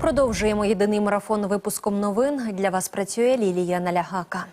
Продовжуємо єдиний марафон випуском новин. Для вас працює Лілія Налягака.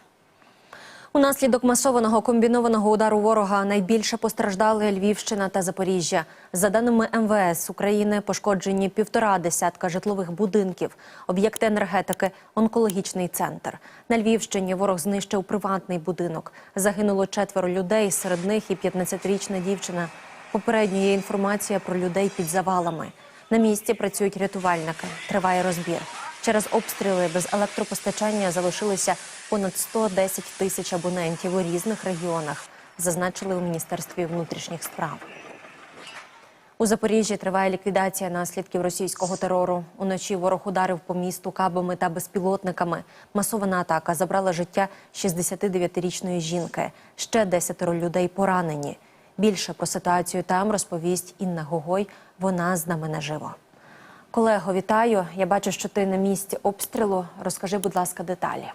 Унаслідок масованого комбінованого удару ворога найбільше постраждали Львівщина та Запоріжжя. За даними МВС України, пошкоджені півтора десятка житлових будинків, об'єкти енергетики, онкологічний центр. На Львівщині ворог знищив приватний будинок. Загинуло четверо людей, серед них і 15-річна дівчина. Попередньо є інформація про людей під завалами. На місці працюють рятувальники. Триває розбір. Через обстріли без електропостачання залишилися понад 110 тисяч абонентів у різних регіонах, зазначили у Міністерстві внутрішніх справ. У Запоріжжі триває ліквідація наслідків російського терору. Уночі ворог ударив по місту кабами та безпілотниками. Масована атака забрала життя 69-річної жінки. Ще десятеро людей поранені. Більше про ситуацію там розповість Інна Гогой. Вона з нами наживо. Колего, вітаю. Я бачу, що ти на місці обстрілу. Розкажи, будь ласка, деталі.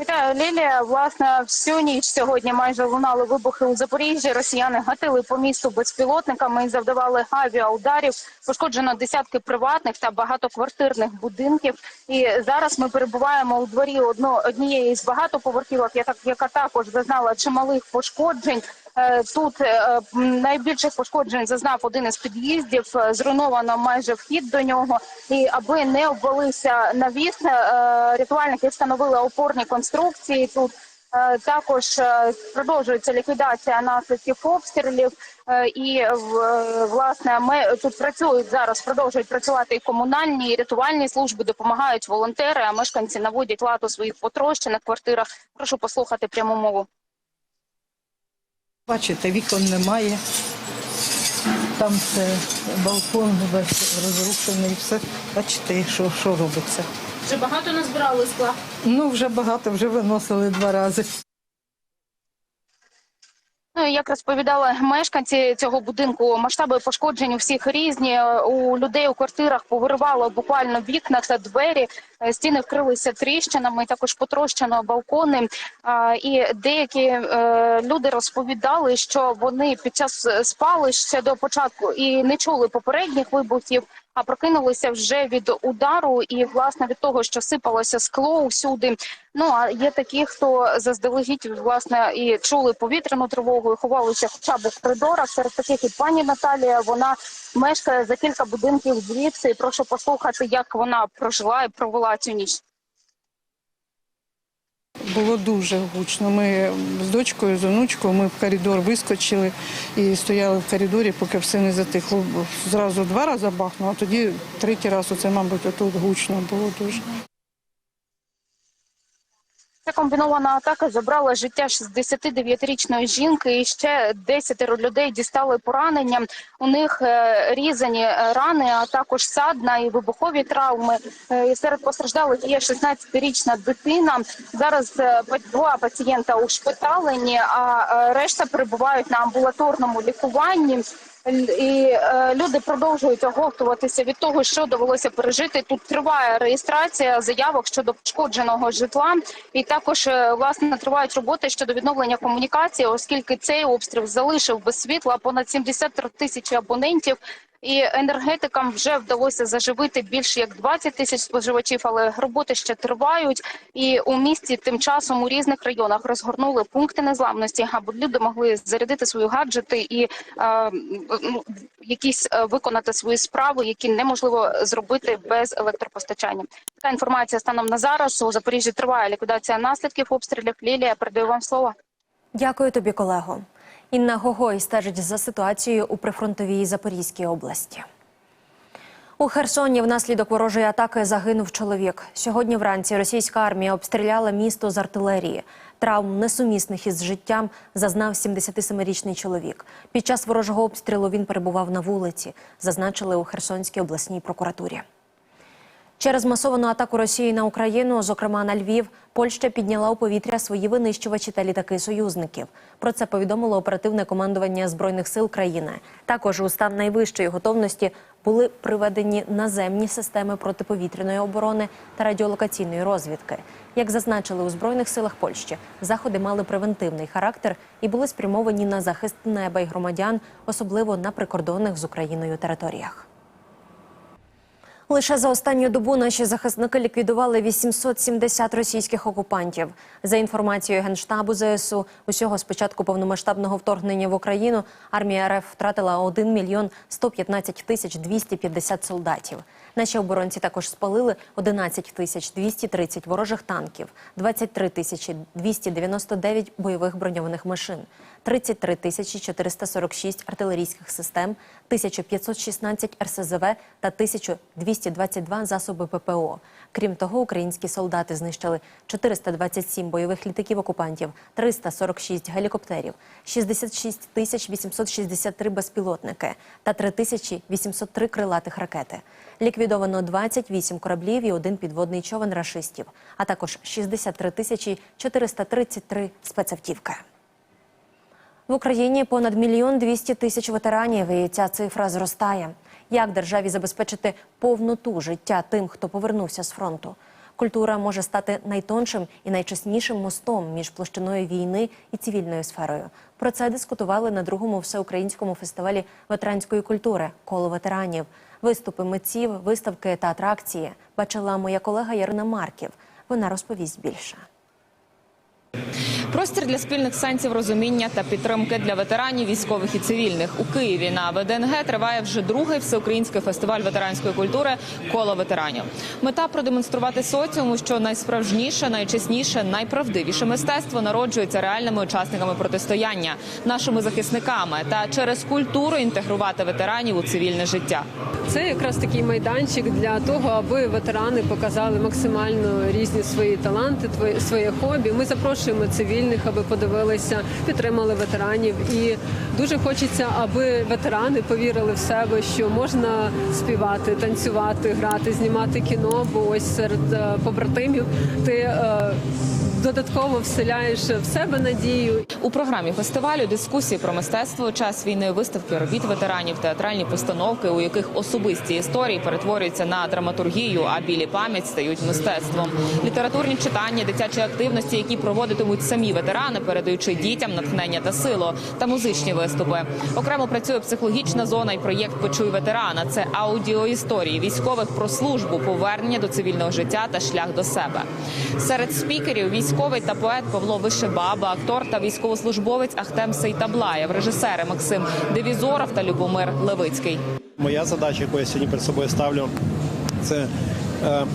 Вітаю, Лілія. Власне, всю ніч сьогодні майже лунали вибухи у Запоріжжі. Росіяни гатили по місту безпілотниками і завдавали авіаударів. Пошкоджено десятки приватних та багатоквартирних будинків. І зараз ми перебуваємо у дворі одно, однієї з багатоповерхівок, яка, також зазнала чималих пошкоджень. Е, Тут е, найбільших пошкоджень зазнав один із під'їздів. Е, Зруйновано майже вхід до нього. І аби не обвалився навіс, рятувальники встановили опорні конструкції. Тут також продовжується ліквідація наслідків обстрілів. І власне ми тут працюють зараз. Продовжують працювати і комунальні і рятувальні служби, допомагають волонтери. А мешканці наводять лад у своїх потрощених квартирах. Прошу послухати пряму мову. Бачите, вікон немає. Там це балкон весь розрушений, все. Бачите, що, що робиться. Вже багато назбирали скла. Ну, вже багато, вже виносили два рази. Ну, як розповідали мешканці цього будинку, масштаби пошкоджень у всіх різні. У людей у квартирах повиривало буквально вікна та двері. Е, Стіни вкрилися тріщинами, також потрощено балкони. І деякі е, люди розповідали, що вони під час спали ще до початку і не чули попередніх вибухів. А прокинулися вже від удару і власне від того, що сипалося скло усюди. Ну а є такі, хто заздалегідь власне і чули повітряну тривогу, і ховалися хоча б у коридорах. Серед таких і пані Наталія. Вона мешкає за кілька будинків звідси. Прошу послухати, як вона прожила і провела цю ніч. Було дуже гучно. Ми з дочкою, з онучкою, ми в коридор вискочили і стояли в коридорі, поки все не затихло. Зразу два рази бахнуло, а тоді третій раз, оце, мабуть, отут гучно було дуже. Ця комбінована атака забрала життя 69-річної жінки, і ще 10 людей дістали поранення. У них е, різані е, рани, а також садна і вибухові травми. Е, І серед постраждалих є 16-річна дитина. Зараз два пацієнта ушпиталені, а решта перебувають на амбулаторному лікуванні. І е, люди продовжують оговтуватися від того, що довелося пережити. Тут триває реєстрація заявок щодо пошкодженого житла, і також е, власне тривають роботи щодо відновлення комунікації, оскільки цей обстріл залишив без світла понад 73 тисячі абонентів. І енергетикам вже вдалося заживити більше як 20 тисяч споживачів, але роботи ще тривають. І у місті тим часом у різних районах розгорнули пункти незламності, аби люди могли зарядити свої гаджети і е, ну, якісь е, виконати свої справи, які неможливо зробити без електропостачання. Така інформація станом на зараз. У Запоріжжі триває ліквідація наслідків обстрілів. Лілія передаю вам слово. Дякую тобі, колего. Інна Гогой стежить за ситуацією у прифронтовій Запорізькій області. У Херсоні внаслідок ворожої атаки загинув чоловік. Сьогодні вранці російська армія обстріляла місто з артилерії. Травм несумісних із життям зазнав 77-річний чоловік. Під час ворожого обстрілу він перебував на вулиці, зазначили у Херсонській обласній прокуратурі. Через масовану атаку Росії на Україну, зокрема на Львів, Польща підняла у повітря свої винищувачі та літаки союзників. Про це повідомило оперативне командування збройних сил країни. Також у стан найвищої готовності були приведені наземні системи протиповітряної оборони та радіолокаційної розвідки. Як зазначили у збройних силах Польщі, заходи мали превентивний характер і були спрямовані на захист неба й громадян, особливо на прикордонних з Україною територіях. Лише за останню добу наші захисники ліквідували 870 російських окупантів. За інформацією Генштабу ЗСУ, усього з початку повномасштабного вторгнення в Україну армія РФ втратила 1 мільйон 115 тисяч 250 солдатів. Наші оборонці також спалили 11 тисяч 230 ворожих танків, 23 тисячі 299 бойових броньованих машин, 33 тисячі 446 артилерійських систем, 1516 РСЗВ та 1222 засоби ППО. Крім того, українські солдати знищили 427 бойових літаків окупантів, 346 гелікоптерів, 66 тисяч 863 безпілотники та 3803 крилатих ракети. Ліквідовано 28 кораблів і один підводний човен рашистів, а також 63 тисячі 433 спецавтівки. В Україні понад мільйон двісті тисяч ветеранів, і ця цифра зростає. Як державі забезпечити повноту життя тим, хто повернувся з фронту? Культура може стати найтоншим і найчеснішим мостом між площиною війни і цивільною сферою. Про це дискутували на другому всеукраїнському фестивалі ветеранської культури коло ветеранів. Виступи митців, виставки та атракції бачила моя колега Ярина Марків. Вона розповість більше. Простір для спільних сенсів розуміння та підтримки для ветеранів, військових і цивільних у Києві на ВДНГ триває вже другий всеукраїнський фестиваль ветеранської культури коло ветеранів. Мета продемонструвати соціуму, що найсправжніше, найчесніше, найправдивіше мистецтво народжується реальними учасниками протистояння, нашими захисниками та через культуру інтегрувати ветеранів у цивільне життя. Це якраз такий майданчик для того, аби ветерани показали максимально різні свої таланти, своє хобі. Ми запрошуємо цивільних, аби подивилися, підтримали ветеранів. І дуже хочеться, аби ветерани повірили в себе, що можна співати, танцювати, грати, знімати кіно. Бо ось серед е, побратимів ти е, додатково вселяєш в себе надію У програмі фестивалю дискусії про мистецтво, час війни, виставки робіт ветеранів, театральні постановки, у яких особисті історії перетворюються на драматургію, а білі пам'ять стають мистецтвом. Літературні читання, дитячі активності, які проводитимуть самі ветерани, передаючи дітям натхнення та силу, та музичні виступи. Окремо працює психологічна зона і проєкт Почуй ветерана. Це аудіоісторії військових про службу, повернення до цивільного життя та шлях до себе. Серед спікерів військовий та поет Павло Вишебаба, актор та військовослужбовець Ахтем Сейтаблаєв, режисери Максим Девізоров та Любомир Левицький. Моя задача, яку я сьогодні перед собою ставлю, це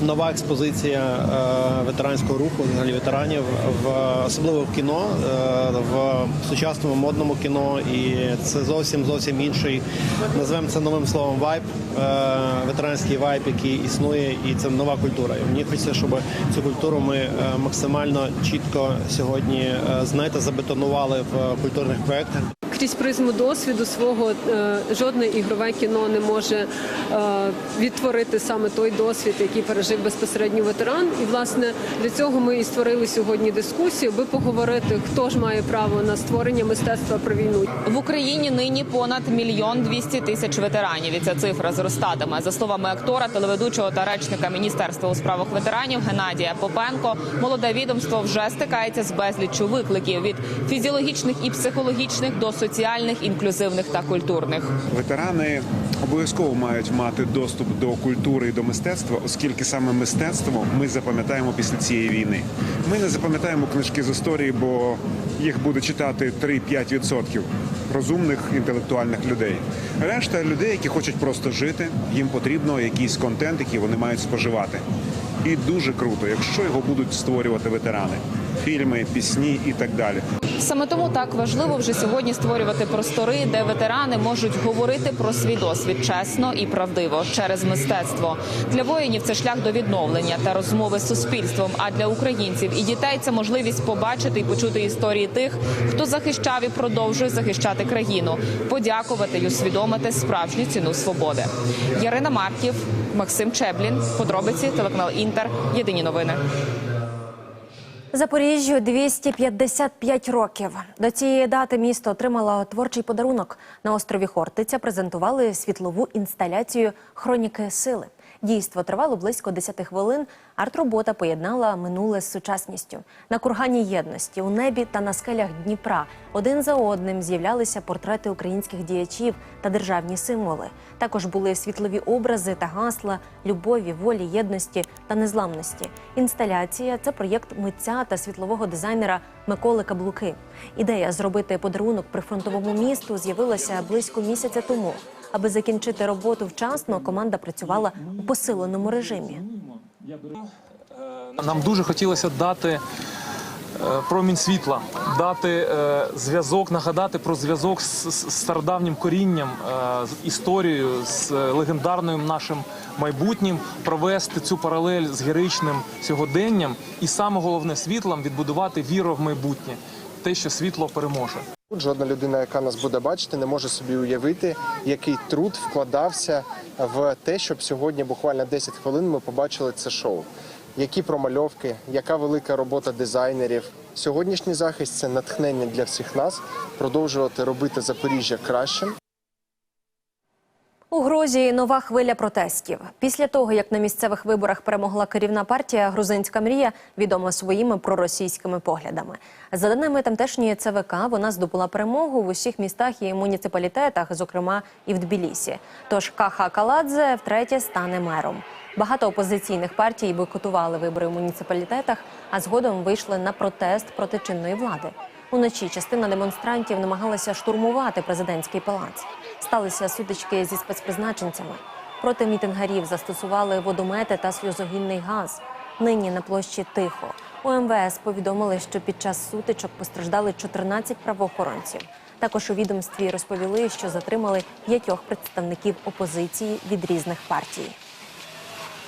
нова експозиція е, ветеранського руху, взагалі ветеранів, в особливо в кіно, е, в сучасному модному кіно. І це зовсім зовсім інший, називаємо це новим словом вайб, е, ветеранський вайб, який існує, і це нова культура. І мені хочеться, щоб цю культуру ми е, максимально чітко сьогодні е, знаєте, забетонували в культурних проєктах. Крізь призму досвіду свого е, жодне ігрове кіно не може е, відтворити саме той досвід, який пережив безпосередньо ветеран. І власне для цього ми і створили сьогодні дискусію, аби поговорити, хто ж має право на створення мистецтва про війну. В Україні нині понад мільйон двісті тисяч ветеранів. І ця цифра зростатиме. За словами актора, телеведучого та речника Міністерства у справах ветеранів Геннадія Попенко, молоде відомство вже стикається з безліччю викликів від фізіологічних і психологічних до соціальних, інклюзивних та культурних. Ветерани обов'язково мають мати доступ до культури і до мистецтва, оскільки саме мистецтво ми запам'ятаємо після цієї війни. Ми не запам'ятаємо книжки з історії, бо їх буде читати 3-5% розумних інтелектуальних людей. Решта людей, які хочуть просто жити, їм потрібно якийсь контент, який вони мають споживати. І дуже круто, якщо його будуть створювати ветерани, фільми, пісні і так далі. Саме тому так важливо вже сьогодні створювати простори, де ветерани можуть говорити про свій досвід чесно і правдиво через мистецтво. Для воїнів це шлях до відновлення та розмови з суспільством. А для українців і дітей це можливість побачити і почути історії тих, хто захищав і продовжує захищати країну, подякувати й усвідомити справжню ціну свободи. Ярина Марків, Максим Чеблін, подробиці телеканал Інтер. Єдині новини. Запоріжжю 255 років. До цієї дати місто отримало творчий подарунок. На острові Хортиця презентували світлову інсталяцію Хроніки сили. Дійство тривало близько 10 хвилин. Арт-робота поєднала минуле з сучасністю. На кургані єдності у небі та на скелях Дніпра один за одним з'являлися портрети українських діячів та державні символи. Також були світлові образи та гасла любові, волі, єдності та незламності. Інсталяція це проєкт митця та світлового дизайнера Миколи Каблуки. Ідея зробити подарунок прифронтовому місту з'явилася близько місяця тому. Аби закінчити роботу вчасно, команда працювала у посиленому режимі. Нам дуже хотілося дати е, промінь світла, дати е, зв'язок, нагадати про зв'язок з, стародавнім корінням, е, з історією, з легендарним нашим майбутнім, провести цю паралель з героїчним сьогоденням і саме головне світлом відбудувати віру в майбутнє, те, що світло переможе. Тут жодна людина, яка нас буде бачити, не може собі уявити, який труд вкладався в те, щоб сьогодні, буквально 10 хвилин, ми побачили це шоу. Які промальовки, яка велика робота дизайнерів. Сьогоднішній захист це натхнення для всіх нас продовжувати робити Запоріжжя кращим. У Грузії нова хвиля протестів. Після того, як на місцевих виборах перемогла керівна партія Грузинська мрія, відома своїми проросійськими поглядами. За даними тамтешньої ЦВК, вона здобула перемогу в усіх містах і муніципалітетах, зокрема і в Тбілісі. Тож Каха Каладзе втретє стане мером. Багато опозиційних партій бойкотували вибори в муніципалітетах, а згодом вийшли на протест проти чинної влади. Уночі частина демонстрантів намагалася штурмувати президентський палац. Сталися сутички зі спецпризначенцями. Проти мітингарів застосували водомети та сльозогінний газ. Нині на площі тихо. У МВС повідомили, що під час сутичок постраждали 14 правоохоронців. Також у відомстві розповіли, що затримали п'ятьох представників опозиції від різних партій.